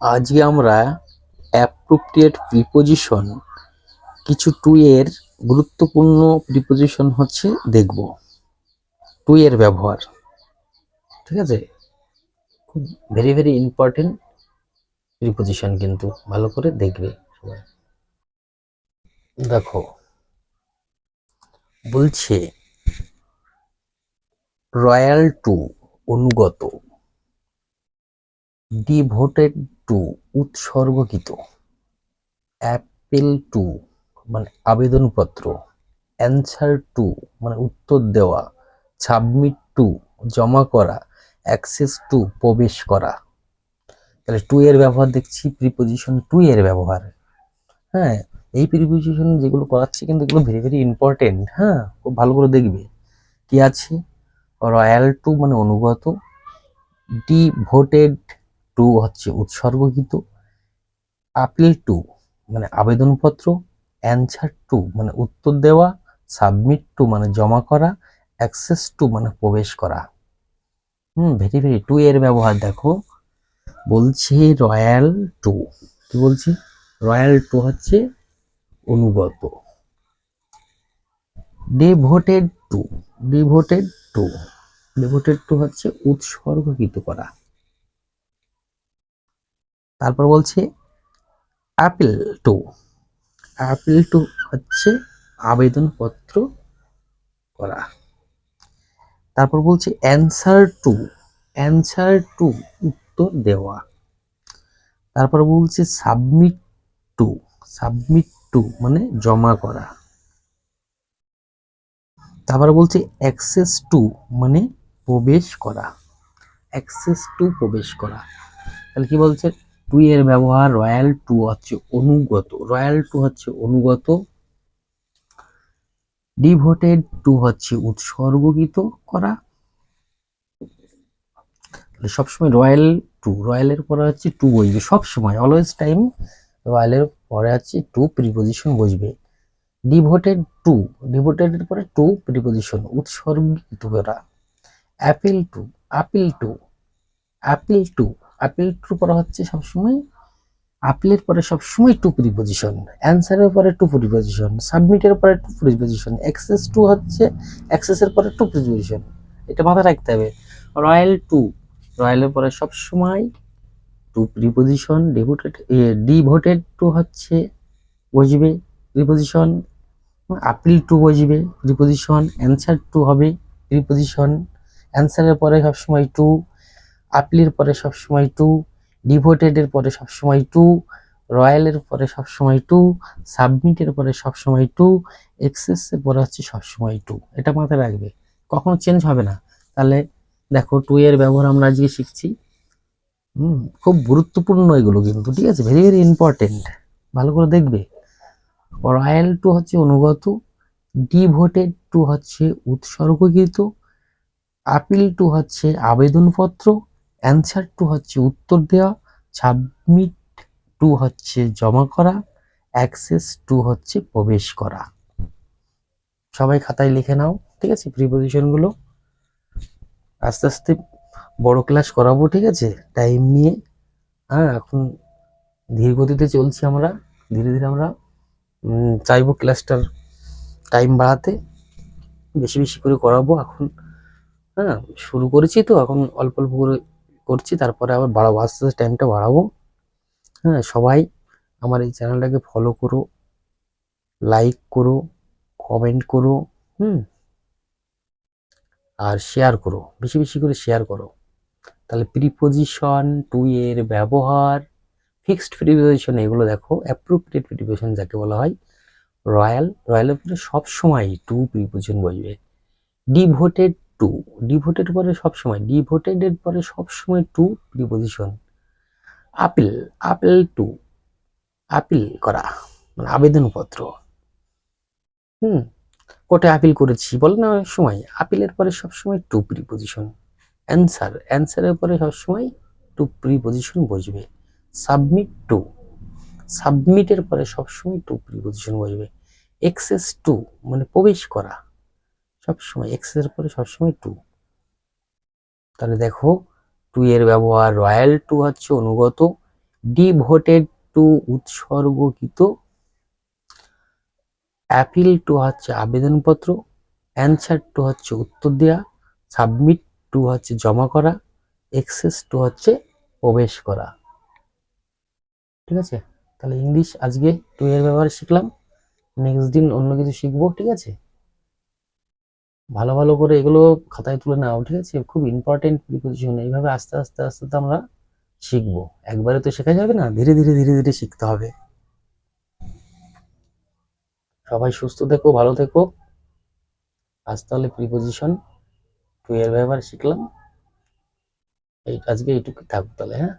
আজকে আমরা appropriate preposition কিছু টু এর গুরুত্বপূর্ণ প্রিপোজিশন হচ্ছে দেখব। টু এর ব্যবহার। ঠিক আছে? খুব ভেরি ভেরি ইম্পর্টেন্ট প্রিপোজিশন কিন্তু। ভালো করে দেখবে সবাই। দেখো, বলছে রয়্যাল টু অনুগত। ডিভোটেড টু উৎসর্গকৃত। অ্যাপেল টু মানে আবেদনপত্র। অ্যান্সার টু মানে উত্তর দেওয়া। সাবমিট টু জমা করা। অ্যাক্সেস টু প্রবেশ করা। তাহলে টু এর ব্যবহার দেখছি প্রিপোজিশন টু এর ব্যবহার। হ্যাঁ এই প্রিপোজিশন যেগুলো করাচ্ছি কিন্তু এগুলো ভেরি ভেরি ইম্পর্টেন্ট হ্যাঁ খুব ভালো করে দেখবে। কি আছে? রয়্যাল টু মানে অনুগত। ডিভোটেড টু হচ্ছে উৎসর্গকৃত আপিল টু মানে আবেদনপত্র অ্যান্সার টু মানে উত্তর দেওয়া সাবমিট টু মানে জমা করা অ্যাক্সেস টু মানে প্রবেশ করা। হুম ভেরি ভেরি টু এর ব্যবহার দেখো। বলছে রয়্যাল টু কি বলছি? রয়্যাল টু হচ্ছে অনুগত। Devoted to devoted to devoted to হচ্ছে উৎসর্গকৃত করা। তারপর বলছে অ্যাপেল টু অ্যাপেল টু হচ্ছে আবেদনপত্র করা। তারপর বলছে অ্যান্সার টু অ্যান্সার টু উত্তর দেওয়া। তারপর বলছে সাবমিট টু সাবমিট টু মানে জমা করা। তারপর বলছে অ্যাক্সেস টু মানে প্রবেশ করা। অ্যাক্সেস টু প্রবেশ করা। তাহলে কি বলছে? টু এর ব্যবহার রয়্যাল টু হচ্ছে অনুগত। রয়্যাল টু হচ্ছে অনুগত। ডিভোটেড টু হচ্ছে উৎসর্গকৃত করা। সবসময় রয়্যাল টু, রয়্যালের পরে হচ্ছে টু বসবে। সবসময় অলওয়েজ টাইম রয়্যালের পরে হচ্ছে টু প্রিপোজিশন বসবে। ডিভোটেড টু ডিভোটেডের পরে টু প্রিপোজিশন উৎসর্গিত করা। Appeal to appeal to, appeal to appeal to পরে হচ্ছে সবসময়। আপেলের পরে সবসময় টু প্রিপোজিশন অ্যান্সারের পরে টু প্রিপোজিশন সাবমিটের পরে টু প্রিপোজিশন অ্যাক্সেস টু হচ্ছে অ্যাক্সেসের পরে টু প্রিপোজিশন এটা মাথায় রাখতে হবে। রয়্যাল টু রয়্যালের পরে সবসময় to preposition devoted devoted to হচ্ছে, বসবে প্রিপোজিশন আপিল টু বসবে প্রিপোজিশন অ্যান্সার টু হবে প্রিপোজিশন অ্যান্সারের পরে সবসময় টু আপিলের পরে সবসময় টু ডিভোটেডের পরে সবসময় টু রয়্যালের পরে সবসময় টু সাবমিটের পরে সবসময় টু এক্সেসের পরে হচ্ছে সবসময় টু এটা মাথায় রাখবে। কখনো চেঞ্জ হবে না। তাহলে দেখো টু এর ব্যবহার আমরা আজকে শিখছি। হুম, খুব গুরুত্বপূর্ণ এগুলো কিন্তু, ঠিক আছে? ভেরি ভেরি ইম্পর্টেন্ট ভালো করে দেখবে। রয়্যাল টু হচ্ছে অনুগত ডিভোটেড টু হচ্ছে উৎসর্গকৃত আপিল টু হচ্ছে আবেদনপত্র অ্যান্সার টু হচ্ছে উত্তর দেওয়া সাবমিট টু হচ্ছে জমা করা অ্যাক্সেস টু হচ্ছে প্রবেশ করা। সবাই খাতায় লিখে নাও, ঠিক আছে প্রিপোজিশনগুলো আস্তে আস্তে বড় ক্লাস করাবো, ঠিক আছে? টাইম নিয়ে। হ্যাঁ এখন ধীর গতিতে চলছি আমরা। ধীরে ধীরে আমরা চাইব ক্লাসটার টাইম বাড়াতে। বেশি বেশি করে করাবো, এখন হ্যাঁ শুরু করেছি তো, এখন অল্প অল্প করে করছি, তারপরে আবার বাড়াবো। আস্তে আস্তে টাইমটা বাড়াবো। হ্যাঁ সবাই আমার এই চ্যানেলটাকে ফলো করো লাইক করো কমেন্ট করো, হুম, আর শেয়ার করো, বেশি বেশি করে শেয়ার করো। তাহলে প্রিপোজিশন টু এর ব্যবহার ফিক্সড প্রিপোজিশন এগুলো দেখো অ্যাপ্রোপ্রিয়েট প্রিপোজিশন যাকে বলা হয় রয়্যাল রয়্যালের সব সবসময় টু প্রিপোজিশন বসবে। ডিভোটেড টু ডিভোটেড পরে সবসময় ডিভোটেডের পরে সবসময় to preposition appeal appeal to appeal করা মানে আবেদনপত্র। হুম কোর্টে আপিল করেছি, বলে না সময় আপিলের পরে সবসময় টু প্রিপোজিশন অ্যান্সার অ্যান্সারের পরে সবসময় টু প্রিপোজিশন বসবে। সাবমিট টু সাবমিটের পরে সবসময় টু প্রিপোজিশন বসবে। এক্সেস টু মানে প্রবেশ করা। সবসময় এক্সেসের পরে সবসময় টু তাহলে দেখো টু এর ব্যবহার রয়্যাল টু হচ্ছে অনুগত ডিভোটেড টু উৎসর্গকৃত অ্যাপিল টু হচ্ছে আবেদনপত্র অ্যানসার টু হচ্ছে উত্তর দেওয়া সাবমিট টু হচ্ছে জমা করা এক্সেস টু হচ্ছে প্রবেশ করা। ঠিক আছে? তাহলে ইংলিশ আজকে টু এর ব্যবহার শিখলাম নেক্সট দিন অন্য কিছু শিখব, ঠিক আছে? ভালো ভালো করে এগুলো খাতায় তুলে নেওয়া, ঠিক আছে? খুব ইম্পর্টেন্ট প্রিপোজিশন এইভাবে আস্তে আস্তে আস্তে আস্তে আমরা শিখব। একবারে তো শেখা যাবে না, ধীরে ধীরে ধীরে ধীরে শিখতে হবে। সবাই সুস্থ থেকো, ভালো থেকো। আজ তাহলে প্রিপোজিশন টু এর ব্যবহার শিখলাম। এই, আজকে এইটুকু থাকুক তাহলে হ্যাঁ?